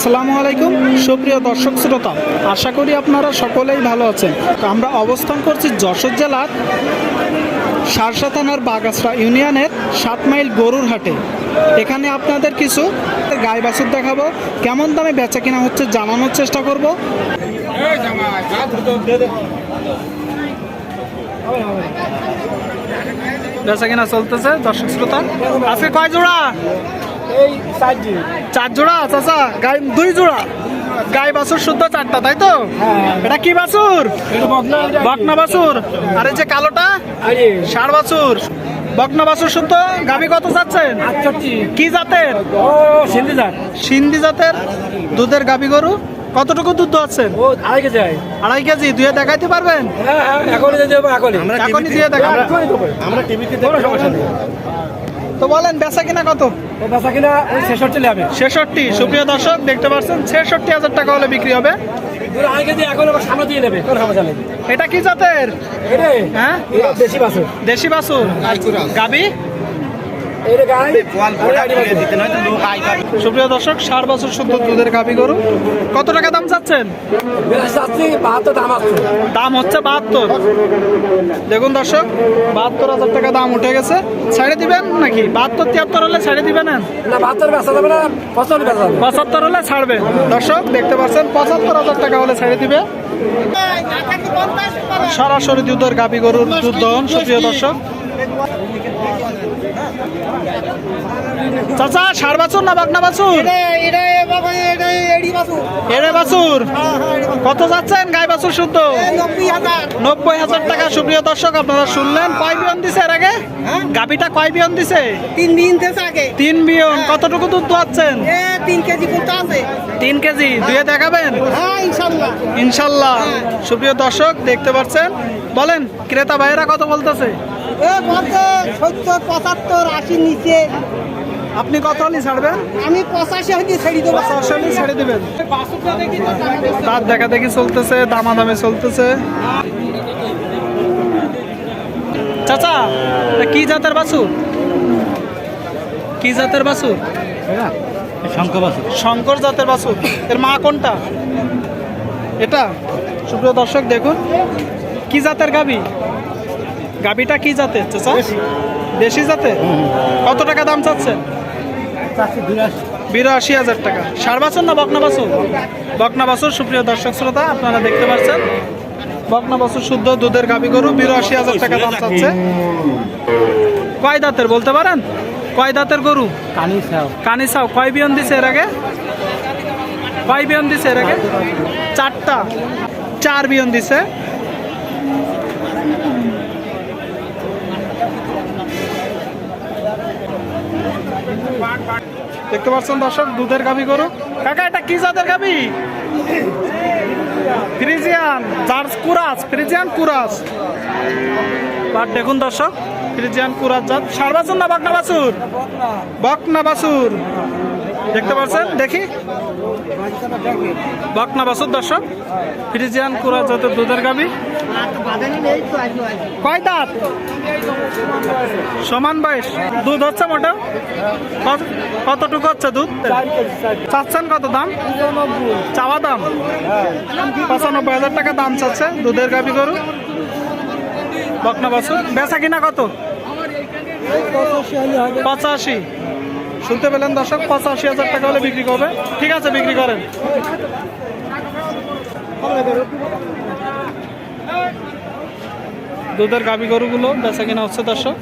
আসসালামু আলাইকুম, সুপ্রিয় দর্শক শ্রোতা। আশা করি আপনারা সকলেই ভালো আছেন। আমরা অবস্থান করছি যশোর জেলার সারসা থানার বাগাসরা ইউনিয়নের সাত মাইল গরুর হাটে। এখানে আপনাদের কিছু গায়ে বাছুর দেখাবো, কেমন দামে বেচা কিনা হচ্ছে জানানোর চেষ্টা করব। বেচা কিনা চলতেছে, দর্শক শ্রোতা। আজকে কয় জোড়া? এই চার জোড়া। চাচা গাই দুই জোড়া। গাই বাছুর শুদ্ধ চারটা তাই তো? হ্যাঁ। এটা কি বাছুর? বকনা বাছুর। আর এই যে কালোটা? আরে ষাড় বাছুর। বকনা বাছুর শুদ্ধ? গাবি কত চাচ্ছেন? কি জাতের? ও সিন্ধি যান সিন্ধি জাতের? দুধের গাবি গরু? কতটুকু দুধ আছেন ও আড়াই কেজি আড়াই কেজি দুয়ে দেখাইতে পারবেন? হ্যাঁ হ্যাঁ এখনই দিয়ে এখনই। আমরা টিভিতে কোনো সমস্যা নেই। বলেন বেচা কিনা কত? বেচা কিনা ওই ছেষট্টি হবে ছেষট্টি। সুপ্রিয় দর্শক দেখতে পাচ্ছেন ছেষট্টি হাজার টাকা হলে বিক্রি হবে। এটা কি জাতের? হ্যাঁ? দেশি বাছুর। গাবি? সুপ্রিয় দর্শক ষাট বছর শুদ্ধ দুধের গাভী গরু। কত টাকা দাম চাচ্ছেন? দাম হচ্ছে বাহাত্তর। দেখুন দর্শক বাহাত্তর হাজার টাকা দাম উঠে গেছে। ছেড়ে দিবেন নাকি? বাহাত্তর তিয়াত্তর হলে ছেড়ে দিবেন? পঁচাত্তর হলে ছাড়বে। দর্শক দেখতে পাচ্ছেন পঁচাত্তর হাজার টাকা হলে ছেড়ে দিবে। সরাসরি দুধের গাভী গরুর দুধ দহন সুপ্রিয় দর্শক। চাচা ষাড় বাছুর না বাগনা বাছুর? এরে বাছুর। কত যাচ্ছেন? গাই বাছুর শুদ্ধ? নব্বই হাজার। টাকা সুপ্রিয় দর্শক আপনারা শুনলেন। কয় বিয়ন দিছে এর আগে? গাবিটা কয় বিয়ন দিছে? তিন থেকে আগে। তিন বিয়ন। কতটুকু দুধ দোয়াচ্ছেন এ তিন কেজি আছে। তিন কেজি। দুয়ে দেখাবেন? হ্যাঁ ইনশাল্লাহ। সুপ্রিয় দর্শক দেখতে পাচ্ছেন? বলেন ক্রেতা ভাইয়েরা কত বলতেছে? সত্তর পঁচাত্তর আশি নিচে। আপনি কত হলে ছাড়বেন? আমি পঁচাশি ছেড়ে দেবো। পঁচাশি হলে ছেড়ে দিবেন। তার দেখা দেখি চলতেছে দামাদামি চলতেছে। চাচা কি জাতের বাছুর? কি জাতের বাছুর? শঙ্কর বাসু শঙ্কর জাতের বাছুর। এর মা কোনটা? এটা। সুপ্রিয় দর্শক দেখুন। কি জাতের গাবি? গাবিটা কি জাতের চাচা? দেশি। জাতের কত টাকা দাম চাচ্ছেন? বিরাশি। হাজার টাকা। সার বাছুর না বকনা বাছুর? বকনা বাছুর সুপ্রিয় দর্শক শ্রোতা আপনারা দেখতে পাচ্ছেন। বকনা বাছুর শুদ্ধ দুধের গাবি গরু বিরাশি হাজার টাকা দাম চাচ্ছে। কয় দাঁতের বলতে পারেন? কয় দাঁতের গরু? কানি সাও কয় বিয়ন দিছে এর আগে? কয় বিয়ন দিছে এর আগে? চারটা। চার বিয়ন দিছে। দেখতে পাচ্ছেন দর্শক দুধের গাভি গরু। কাকা এটা কি জাতের গাভি? Friesian Jersey cross Friesian cross. But দেখুন দর্শক। ফ্রিজিয়ান কুরাস জাত। সার বাছুর না বাগনা বাছুর? বকনা বাছুর। দেখতে পাচ্ছেন দেখি। বকনা বাছুর দর্শক। ফ্রিজিয়ান কুরাস জাতের দুধের গাভি। কয় সমান বয়স। দুধ হচ্ছে মোটা কত- কতটুকু হচ্ছে দুধ? চাচ্ছেন কত দাম? চাওয়া দাম? পঁচানব্বই হাজার টাকা দাম চাচ্ছে দুধের গাভি গরু। বকনা বাছুর। বেচা কিনা কত? পঁচাশি। শুনতে পেলেন দর্শক, পঁচাশি হাজার টাকা হলে বিক্রি করবে। ঠিক আছে, বিক্রি করেন। দুধের গাভী গরুগুলো বেচা কিনা হচ্ছে দর্শক।